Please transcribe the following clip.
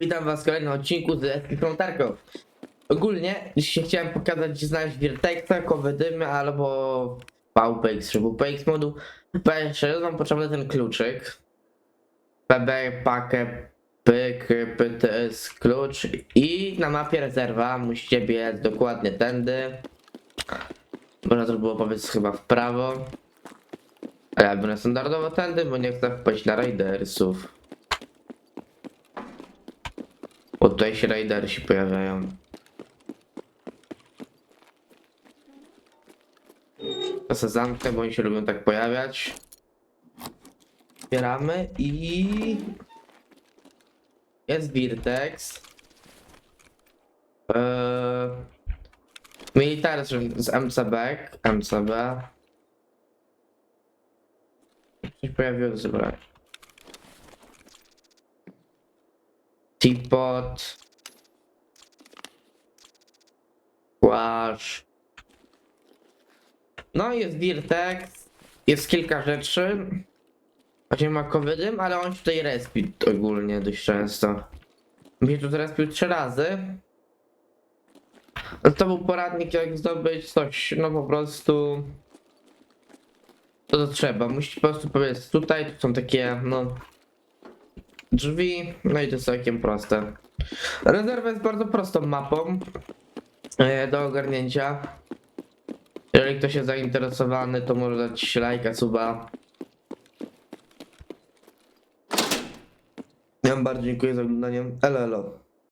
Witam was w kolejnym odcinku z Escape Ogólnie dzisiaj chciałem pokazać gdzie znaleźć Virtexa, Kowedymy albo VPX czy WPX modu. Pierwsze wam potrzebny ten kluczyk. PB, pakę, pyk, PTS, klucz i na mapie rezerwa musicie biec dokładnie tędy. Można to było powiedz chyba w prawo. A ja będę standardowo tędy, bo nie chcę wpaść na Raidersów. Bo tutaj się Raidersi pojawiają. To se zamknę, bo oni się lubią tak pojawiać. Otwieramy i... Jest Virtex. Eee... Military z MCB. MCB. Coś pojawiło do zebrania. Teapot. Płaszcz. No jest Virtex. Jest kilka rzeczy. Właśnie ma covidym, ale on się tutaj respi ogólnie dość często. Mnie tu respił trzy razy. To był poradnik jak zdobyć coś, no po prostu... To co trzeba, musisz po prostu powiedzieć tutaj, tu są takie, no... Drzwi, no i to jest całkiem proste. Rezerwa jest bardzo prostą mapą e, do ogarnięcia. Jeżeli ktoś jest zainteresowany, to może dać lajka, suba. Ja wam bardzo dziękuję za oglądanie. Elo, elo.